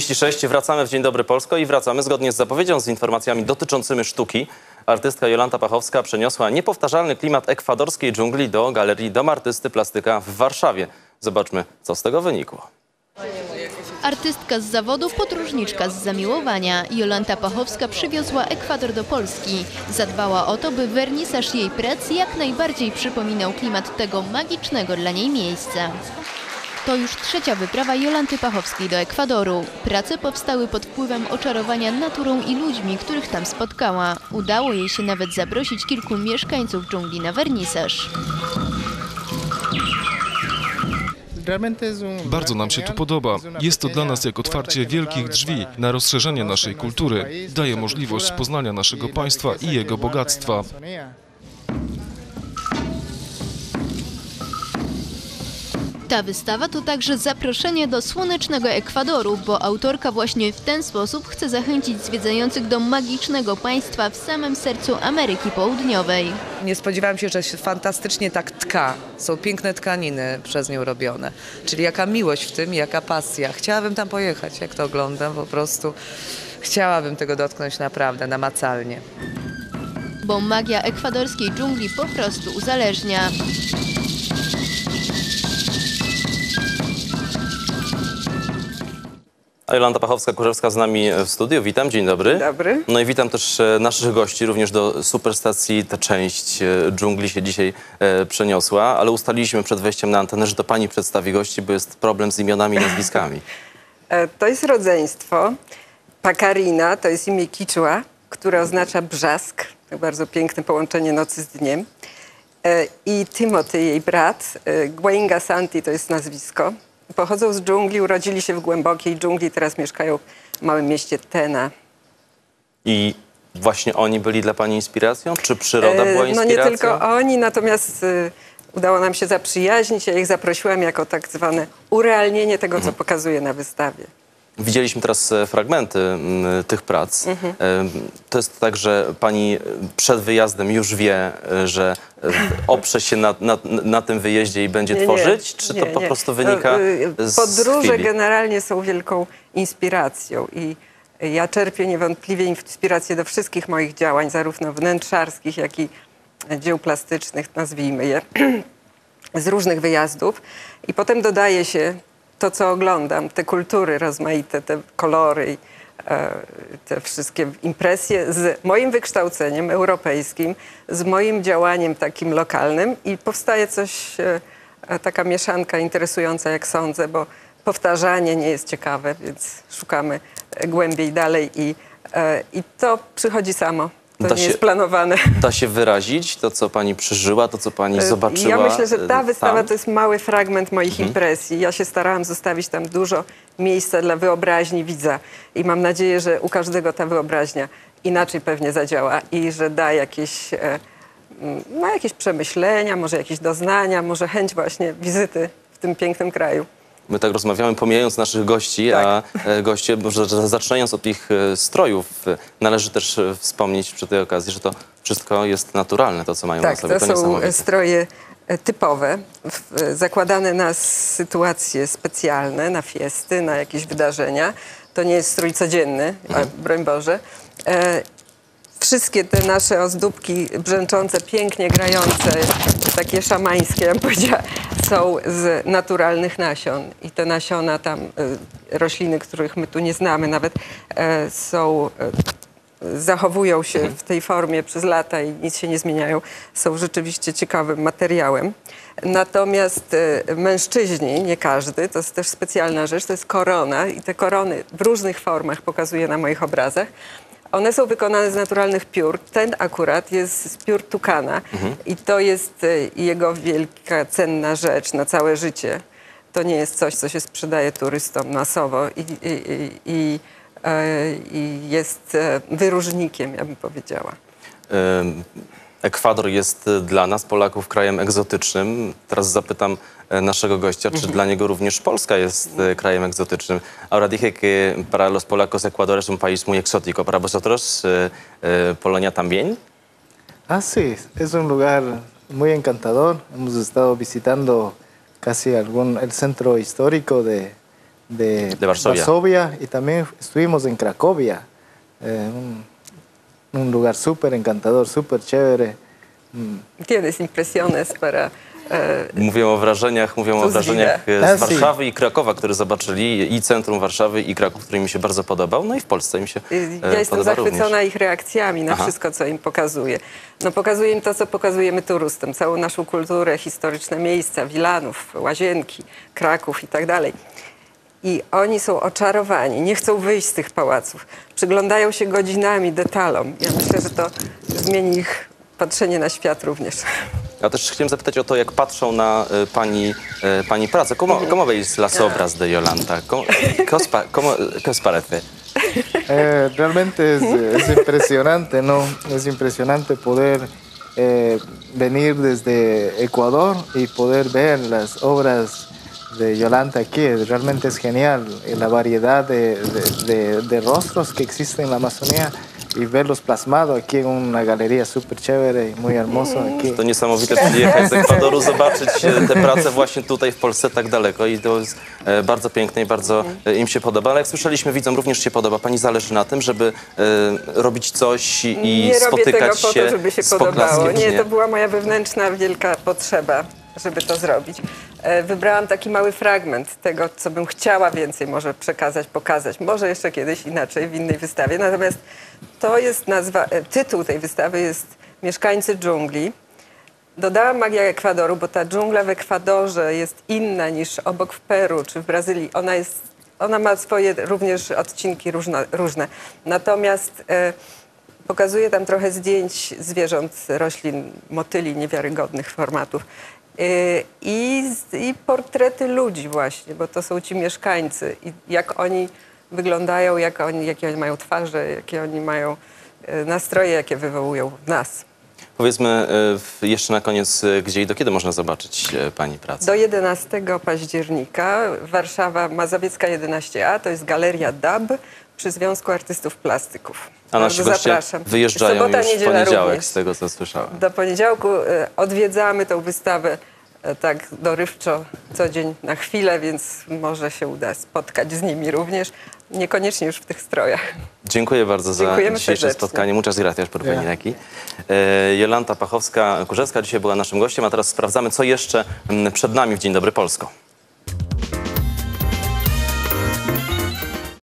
7.36, wracamy w Dzień Dobry Polsko i wracamy zgodnie z zapowiedzią, z informacjami dotyczącymi sztuki. Artystka Jolanta Pachowska przeniosła niepowtarzalny klimat ekwadorskiej dżungli do Galerii Dom Artysty Plastyka w Warszawie. Zobaczmy, co z tego wynikło. Artystka z zawodu, podróżniczka z zamiłowania. Jolanta Pachowska przywiozła Ekwador do Polski. Zadbała o to, by wernisaż jej prac jak najbardziej przypominał klimat tego magicznego dla niej miejsca. To już trzecia wyprawa Jolanty Pachowskiej do Ekwadoru. Prace powstały pod wpływem oczarowania naturą i ludźmi, których tam spotkała. Udało jej się nawet zaprosić kilku mieszkańców dżungli na wernisaż. Bardzo nam się tu podoba. Jest to dla nas jak otwarcie wielkich drzwi na rozszerzenie naszej kultury. Daje możliwość poznania naszego państwa i jego bogactwa. Ta wystawa to także zaproszenie do słonecznego Ekwadoru, bo autorka właśnie w ten sposób chce zachęcić zwiedzających do magicznego państwa w samym sercu Ameryki Południowej. Nie spodziewałam się, że się fantastycznie tak tka. Są piękne tkaniny przez nią robione. Czyli jaka miłość w tym, jaka pasja. Chciałabym tam pojechać, jak to oglądam, po prostu chciałabym tego dotknąć naprawdę, namacalnie. Bo magia ekwadorskiej dżungli po prostu uzależnia. Jolanta Pachowska-Kurzewska z nami w studiu. Witam, dzień dobry. Dzień dobry. No i witam też e, naszych gości, również do superstacji. Ta część e, dżungli się dzisiaj e, przeniosła, ale ustaliliśmy przed wejściem na antenę, że to pani przedstawi gości, bo jest problem z imionami i nazwiskami. To jest rodzeństwo. Pakarina to jest imię Kichwa, które oznacza brzask. To bardzo piękne połączenie nocy z dniem. I Timothy, jej brat, Gwenga Santi to jest nazwisko. Pochodzą z dżungli, urodzili się w głębokiej dżungli, teraz mieszkają w małym mieście Tena. I właśnie oni byli dla pani inspiracją? Czy przyroda E, była No inspiracją? nie tylko oni, natomiast e, udało nam się zaprzyjaźnić. Ja ich zaprosiłam jako tak zwane urealnienie tego, co pokazuję na wystawie. Widzieliśmy teraz e, fragmenty m, tych prac. Mhm. E, To jest tak, że pani e, przed wyjazdem już wie, że oprze się na, na, na tym wyjeździe i będzie Nie, tworzyć? Czy nie, to po nie. prostu wynika z Podróże chwili? generalnie są wielką inspiracją i ja czerpię niewątpliwie inspirację do wszystkich moich działań, zarówno wnętrzarskich, jak i dzieł plastycznych, nazwijmy je, z różnych wyjazdów. I potem dodaje się to, co oglądam, te kultury rozmaite, te kolory, e, te wszystkie impresje z moim wykształceniem europejskim, z moim działaniem takim lokalnym i powstaje coś, e, e, taka mieszanka interesująca, jak sądzę, bo powtarzanie nie jest ciekawe, więc szukamy głębiej dalej i, i to przychodzi samo. To Da nie się- jest planowane. Da się wyrazić to, co pani przeżyła, to, co pani zobaczyła Ja myślę, że ta e, wystawa tam? to jest mały fragment moich impresji. Ja się starałam zostawić tam dużo miejsca dla wyobraźni widza i mam nadzieję, że u każdego ta wyobraźnia inaczej pewnie zadziała i że da jakieś, e, no, jakieś przemyślenia, może jakieś doznania, może chęć właśnie wizyty w tym pięknym kraju. My tak rozmawiamy, pomijając naszych gości, Tak. a e, goście, może zaczynając od ich e, strojów, e, należy też e, wspomnieć przy tej okazji, że to wszystko jest naturalne, to co mają na Tak, sobie. to są niesamowite. stroje e, typowe, w- e, zakładane na sytuacje specjalne, na fiesty, na jakieś wydarzenia. To nie jest strój codzienny, a, broń Boże. E, Wszystkie te nasze ozdóbki brzęczące, pięknie grające, takie szamańskie, ja bym powiedziała, są z naturalnych nasion. I te nasiona tam, e, rośliny, których my tu nie znamy nawet, e, są e, zachowują się w tej formie przez lata i nic się nie zmieniają, są rzeczywiście ciekawym materiałem. Natomiast mężczyźni, nie każdy, to jest też specjalna rzecz, to jest korona i te korony w różnych formach pokazuję na moich obrazach. One są wykonane z naturalnych piór. Ten akurat jest z piór tukana i to jest e, jego wielka, cenna rzecz na całe życie. To nie jest coś, co się sprzedaje turystom masowo i, i, i, i e, jest e, wyróżnikiem, ja bym powiedziała. Em, Ekwador jest e, dla nas, Polaków, krajem egzotycznym. Teraz zapytam e, naszego gościa, czy dla niego również Polska jest e, krajem egzotycznym. Ahora dije que para los polacos Ecuador es un país muy exótico. ¿Para vosotros Polonia también? Ah, sí, es un lugar muy encantador. Hemos estado visitando casi algún, el centro histórico de, de, De Varsovia. Varsovia y también estuvimos en Cracovia, eh, un, un lugar súper encantador, súper chévere. Tienes impresiones para... e, Mówią o wrażeniach, mówią o wrażeniach e, z Asi. Warszawy i Krakowa, które zobaczyli i centrum Warszawy i Kraków, który mi się bardzo podobał, no i w Polsce mi się e, Ja jestem podoba zachwycona również. ich reakcjami na Aha. wszystko, co im pokazuje. No pokazuje im to, co pokazujemy turystom, całą naszą kulturę, historyczne miejsca, Wilanów, Łazienki, Kraków i tak dalej. I oni są oczarowani, nie chcą wyjść z tych pałaców. Przyglądają się godzinami, detalom. Ja myślę, że to zmieni ich patrzenie na świat również. Ja też chciałem zapytać o to, jak patrzą na e, pani, e, pani pracę. Como, como veis las obras de Yolanta? ¿Cómo, qué os pa- cómo- qué os parece? Eh, realmente es, es impresionante, ¿no? Es impresionante poder eh, venir desde Ecuador y poder ver las obras de Yolanda aquí. Realmente es genial eh, la variedad de, de- de- de rostros que existen en la Amazonía y verlos plasmados aquí en una galería súper chévere y muy hermoso aquí. To niesamowite przyjechać z Ekwadoru, zobaczyć e, te prace właśnie tutaj w Polsce tak daleko i to jest e, bardzo piękne i bardzo e, im się podoba. Ale jak słyszeliśmy, widzom również się podoba. Pani zależy na tym, żeby e, robić coś i nie robię spotykać tego po się to, żeby się z podobało. Nie, to była moja wewnętrzna wielka potrzeba, żeby to zrobić. E, Wybrałam taki mały fragment tego, co bym chciała więcej może przekazać, pokazać. Może jeszcze kiedyś inaczej, w innej wystawie. Natomiast to jest nazwa, e, tytuł tej wystawy jest Mieszkańcy dżungli. Dodałam Magia Ekwadoru, bo ta dżungla w Ekwadorze jest inna niż obok w Peru czy w Brazylii. Ona, jest, ona ma swoje również odcinki różne. Natomiast e, pokazuje tam trochę zdjęć zwierząt, roślin, motyli niewiarygodnych formatów. E, I, I portrety ludzi właśnie, bo to są ci mieszkańcy i jak oni wyglądają, jak oni, jakie oni mają twarze, jakie oni mają e, nastroje, jakie wywołują w nas. Powiedzmy w- jeszcze na koniec, gdzie i do kiedy można zobaczyć pani pracę? Do 11 października Warszawa Mazowiecka 11A, to jest Galeria DAB przy Związku Artystów Plastyków. A nasi Bardzo zapraszam. wyjeżdżają Sobota, już w poniedziałek, z tego co słyszałem. Do poniedziałku e, odwiedzamy tą wystawę e, tak dorywczo co dzień na chwilę, więc może się uda spotkać z nimi również. Niekoniecznie już w tych strojach. Dziękuję bardzo za Dziękujemy dzisiejsze serdecznie. spotkanie. Muchas gracias por venir aquí. E, Jolanta Pachowska-Kurzewska dzisiaj była naszym gościem, a teraz sprawdzamy, co jeszcze mm, przed nami w Dzień Dobry Polsko.